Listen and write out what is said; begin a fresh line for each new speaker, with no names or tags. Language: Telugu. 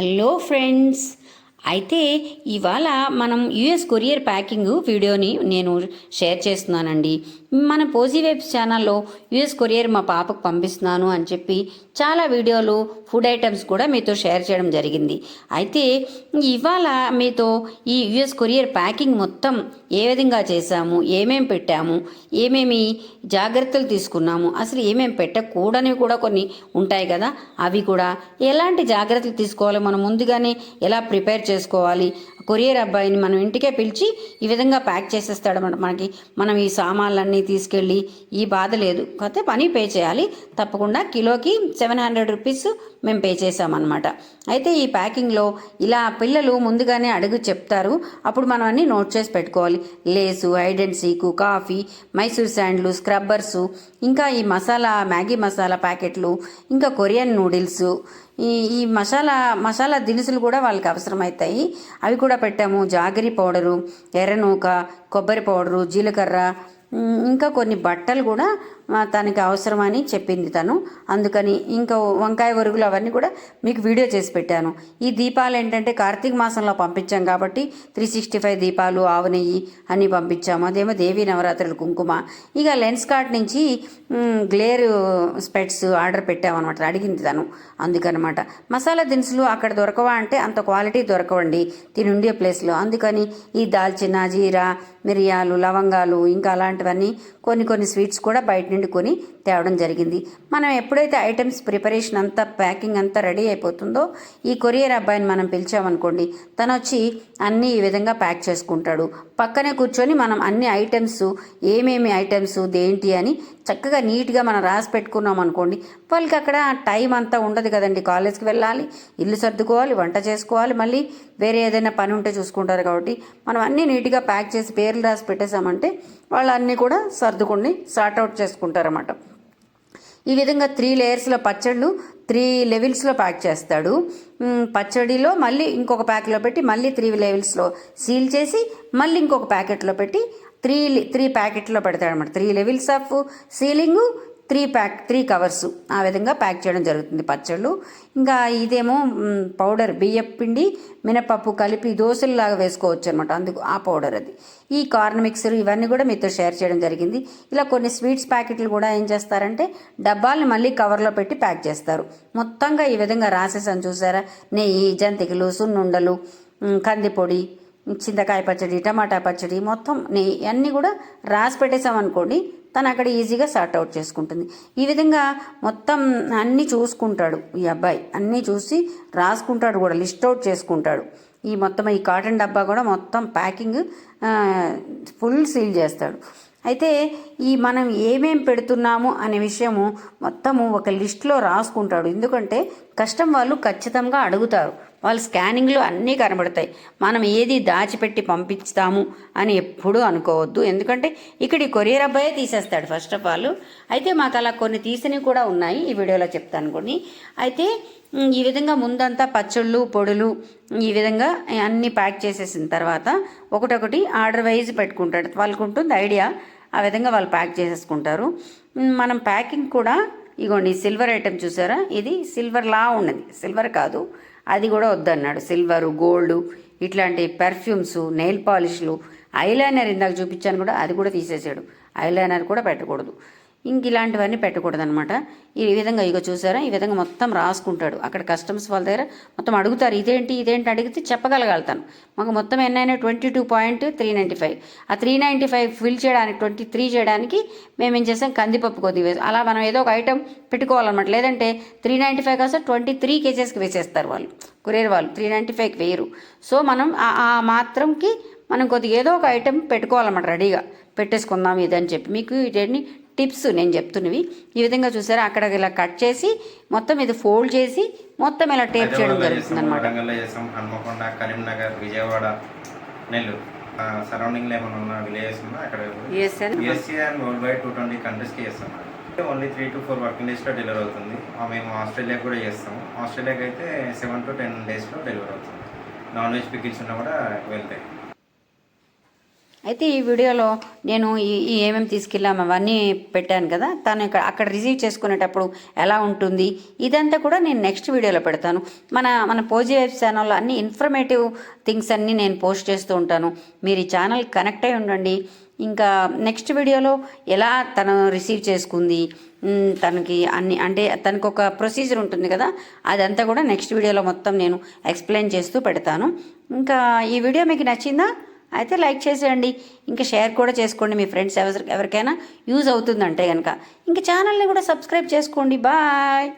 హలో ఫ్రెండ్స్ అయితే ఇవాళ మనం యుఎస్ కొరియర్ ప్యాకింగ్ వీడియోని నేను షేర్ చేస్తున్నానండి. మన పోజీ ఛానల్లో యుఎస్ కొరియర్ మా పాపకు పంపిస్తున్నాను అని చెప్పి చాలా వీడియోలు ఫుడ్ ఐటమ్స్ కూడా మీతో షేర్ చేయడం జరిగింది. అయితే ఇవాళ మీతో ఈ యుఎస్ కొరియర్ ప్యాకింగ్ మొత్తం ఏ విధంగా చేశాము ఏమేమి పెట్టాము ఏమేమి జాగ్రత్తలు తీసుకున్నాము అసలు ఏమేమి పెట్టకూడనివి కూడా కొన్ని ఉంటాయి కదా అవి కూడా ఎలాంటి జాగ్రత్తలు తీసుకోవాలి మనం ముందుగానే ఎలా ప్రిపేర్ చేసుకోవాలి. కొరియర్ అబ్బాయిని మనం ఇంటికే పిలిచి ఈ విధంగా ప్యాక్ చేసేస్తాడు మనకి. మనం ఈ సామాన్లన్నీ తీసుకెళ్ళి ఈ బాధ లేదు. కాకపోతే పని పే చేయాలి. తప్పకుండా కిలోకి సెవెన్ హండ్రెడ్ రూపీస్ మేము పే చేసామన్నమాట అయితే ఈ ప్యాకింగ్లో ఇలా పిల్లలు ముందుగానే అడుగు చెప్తారు. అప్పుడు మనం అన్నీ నోట్ చేసి పెట్టుకోవాలి. Lace hide seek coffee Mysore sandal scrubbers ఇంకా ఈ మసాలా మ్యాగీ మసాలా ప్యాకెట్లు ఇంకా కొరియన్ నూడిల్స్ ఈ ఈ మసాలా మసాలా దినుసులు కూడా వాళ్ళకి అవసరమవుతాయి అవి కూడా పెట్టాము. జాగరి పౌడరు ఎర్రనూక కొబ్బరి పౌడరు జీలకర్ర ఇంకా కొన్ని బట్టలు కూడా తనకి అవసరమని చెప్పింది తను. అందుకని ఇంకా వంకాయ వరుగులు అవన్నీ కూడా మీకు వీడియో చేసి పెట్టాను. ఈ దీపాలు ఏంటంటే కార్తీక మాసంలో పంపించాం కాబట్టి త్రీ సిక్స్టీ ఫైవ్ దీపాలు ఆవు నెయ్యి అన్నీ పంపించాము. అదేమో దేవీ నవరాత్రులు కుంకుమ. ఇక లెన్స్ కార్ట్ నుంచి గ్లేరు గ్లేర్ స్పెట్స్ ఆర్డర్ పెట్టామన్నమాట. అడిగింది తను. అందుకనమాట. మసాలా దినుసులు అక్కడ దొరకవా అంటే అంత క్వాలిటీ దొరకవండి తిని ఉండే ప్లేస్లో. అందుకని ఈ దాల్చిన జీరా మిరియాలు లవంగాలు ఇంకా అలాంటివన్నీ కొన్ని కొన్ని స్వీట్స్ కూడా బయట వండుకొని తేవడం జరిగింది. మనం ఎప్పుడైతే ఐటమ్స్ ప్రిపరేషన్ అంతా ప్యాకింగ్ అంతా రెడీ అయిపోతుందో ఈ కొరియర్ అబ్బాయిని మనం పిలిచామనుకోండి తను వచ్చి అన్నీ ఈ విధంగా ప్యాక్ చేసుకుంటాడు. పక్కనే కూర్చొని మనం అన్ని ఐటమ్స్ ఏమేమి ఐటమ్స్ దేంటి అని చక్కగా నీట్గా మనం రాసి పెట్టుకున్నాం అనుకోండి వాళ్ళకి అక్కడ టైం అంతా ఉండదు కదండి. కాలేజ్కి వెళ్ళాలి ఇల్లు సర్దుకోవాలి వంట చేసుకోవాలి మళ్ళీ వేరే ఏదైనా పని ఉంటే చూసుకుంటారు కాబట్టి మనం అన్నీ నీట్గా ప్యాక్ చేసి పేర్లు రాసి పెట్టేశామంటే వాళ్ళు అన్నీ కూడా సర్దుకుని సార్ట్అవుట్ చేసుకుంటారన్నమాట ఈ విధంగా త్రీ లేయర్స్లో పచ్చళ్ళు త్రీ లెవెల్స్లో ప్యాక్ చేస్తాడు. పచ్చడిలో మళ్ళీ ఇంకొక ప్యాక్లో పెట్టి మళ్ళీ త్రీ లెవెల్స్లో సీల్ చేసి మళ్ళీ ఇంకొక ప్యాకెట్లో పెట్టి త్రీ త్రీ ప్యాకెట్లో పెడతాడు అనమాట three levels of ceiling three pack three covers ఆ విధంగా ప్యాక్ చేయడం జరుగుతుంది పచ్చళ్ళు. ఇంకా ఇదేమో పౌడర్ బియ్యం పిండి మినపప్పు కలిపి దోశల్లాగా వేసుకోవచ్చు అనమాట అందుకు ఆ పౌడర్ అది. ఈ కార్న్ మిక్సర్ ఇవన్నీ కూడా మీతో షేర్ చేయడం జరిగింది. ఇలా కొన్ని స్వీట్స్ ప్యాకెట్లు కూడా ఏం చేస్తారంటే డబ్బాల్ని మళ్ళీ కవర్లో పెట్టి ప్యాక్ చేస్తారు. మొత్తంగా ఈ విధంగా రాసేసాను చూసారా? నెయ్యి జంతికలు సున్నుండలు కందిపొడి చింతకాయ పచ్చడి టమాటా పచ్చడి మొత్తం నెయ్యి అన్నీ కూడా రాసి పెట్టేసామనుకోండి తను అక్కడ ఈజీగా సార్ట్ అవుట్ చేసుకుంటుంది. ఈ విధంగా మొత్తం అన్నీ చూసుకుంటాడు ఈ అబ్బాయి. అన్నీ చూసి రాసుకుంటాడు కూడా లిస్ట్ అవుట్ చేసుకుంటాడు. ఈ మొత్తం ఈ కాటన్ డబ్బా కూడా మొత్తం ప్యాకింగ్ ఫుల్ సీల్ చేస్తాడు. అయితే ఈ మనం ఏమేం పెడుతున్నాము అనే విషయము మొత్తము ఒక లిస్ట్లో రాసుకుంటాడు. ఎందుకంటే కష్టం వాళ్ళు ఖచ్చితంగా అడుగుతారు. వాళ్ళు స్కానింగ్లో అన్నీ కనబడతాయి. మనం ఏది దాచిపెట్టి పంపిస్తాము అని ఎప్పుడూ అనుకోవద్దు. ఎందుకంటే ఇక్కడ ఈ కొరియర్ అబ్బాయే తీసేస్తాడు ఫస్ట్ ఆఫ్ ఆల్. అయితే మాకు అలా కొన్ని తీసినవి కూడా ఉన్నాయి. ఈ వీడియోలో చెప్తాను కొన్ని. అయితే ఈ విధంగా ముందంతా పచ్చళ్ళు పొడులు ఈ విధంగా అన్నీ ప్యాక్ చేసేసిన తర్వాత ఒకటొకటి ఆర్డర్ వైజ్ పెట్టుకుంటాడు. వాళ్ళకు ఉంటుంది ఐడియా ఆ విధంగా వాళ్ళు ప్యాక్ చేసేసుకుంటారు. మనం ప్యాకింగ్ కూడా ఇగోండి సిల్వర్ ఐటెం చూసారా? ఇది సిల్వర్లా ఉన్నది. సిల్వర్ కాదు. అది కూడా వద్దన్నాడు. సిల్వరు గోల్డ్ ఇట్లాంటి పెర్ఫ్యూమ్స్ నెయిల్ పాలిష్లు ఐలైనర్ ఇందాక చూపించాను కూడా అది కూడా తీసేసాడు. ఐలైనర్ కూడా పెట్టకూడదు. ఇంక ఇలాంటివన్నీ పెట్టకూడదు అనమాట ఈ విధంగా ఇక చూసారా? ఈ విధంగా మొత్తం రాసుకుంటాడు. అక్కడ కస్టమర్స్ వాళ్ళ దగ్గర మొత్తం అడుగుతారు ఇదేంటి ఇదేంటి అడిగితే చెప్పగలగలుగుతాను. మాకు మొత్తం ఎన్నైనా twenty two point three ninety five ఆ త్రీ నైంటీ ఫైవ్ ఫిల్ చేయడానికి ట్వంటీ త్రీ చేయడానికి మేము ఏం చేసాం? కందిపప్పు కొద్దిగా వేసాం. అలా మనం ఏదో ఒక ఐటెం పెట్టుకోవాలన్నమాట. లేదంటే త్రీ నైంటీ ఫైవ్ కాస్త ట్వంటీ త్రీ కేజెస్కి వేసేస్తారు వాళ్ళు. కొరియర్ వాళ్ళు త్రీ నైంటీ ఫైవ్కి వేయరు. సో మనం ఆ- మాత్రంకి మనం కొద్దిగా ఏదో ఒక ఐటెం పెట్టుకోవాలన్నమాట రెడీగా. పెట్టేసుకుందాం ఇదని చెప్పి. మీకు వీటిని టిప్స్ నేను చెప్తున్నవి. ఈ విధంగా చూసారా? అక్కడ ఇలా కట్ చేసి మొత్తం ఇది ఫోల్డ్ చేసి మొత్తం ఇలా టేప్ చేయడం జరుగుతుంది అనమాట
హన్మకొండ కరీంనగర్ విజయవాడ నెల్లూరు. సరౌండింగ్లో ఏమైనా ఉన్న విలేజెస్ ఉన్నా అక్కడ యూఎస్సీ and world wide two twenty కంట్రీస్కి చేస్తాం. Only three to four working డేస్లో డెలివరీ అవుతుంది. మేము ఆస్ట్రేలియాకి కూడా చేస్తాం. ఆస్ట్రేలియాకి అయితే సెవెన్ టు టెన్ డేస్లో డెలివరీ అవుతుంది. నాన్ వెజ్ పికిల్స్ ఉన్నా కూడా వెళ్తాయి.
అయితే ఈ వీడియోలో నేను ఈ ఏమేమి తీసుకెళ్ళాం అవన్నీ పెట్టాను కదా. తను ఇక్కడ అక్కడ రిసీవ్ చేసుకునేటప్పుడు ఎలా ఉంటుంది ఇదంతా కూడా నేను నెక్స్ట్ వీడియోలో పెడతాను. మన మన పోజీ వైఫ్ ఛానల్లో అన్ని ఇన్ఫర్మేటివ్ థింగ్స్ అన్నీ నేను పోస్ట్ చేస్తూ ఉంటాను. మీరు ఈ ఛానల్ కనెక్ట్ అయి ఉండండి. ఇంకా నెక్స్ట్ వీడియోలో ఎలా తను రిసీవ్ చేసుకుంది తనకి అన్ని అంటే తనకు ఒక ప్రొసీజర్ ఉంటుంది కదా అదంతా కూడా నెక్స్ట్ వీడియోలో మొత్తం నేను ఎక్స్ప్లెయిన్ చేస్తూ పెడతాను. ఇంకా ఈ వీడియో మీకు నచ్చిందా? అయితే లైక్ చేసేయండి. ఇంకా షేర్ కూడా చేసుకోండి మీ ఫ్రెండ్స్ ఎవరి ఎవరికైనా యూజ్ అవుతుందంటే కనుక ఇంకా ఛానల్ని కూడా సబ్స్క్రైబ్ చేసుకోండి. బాయ్.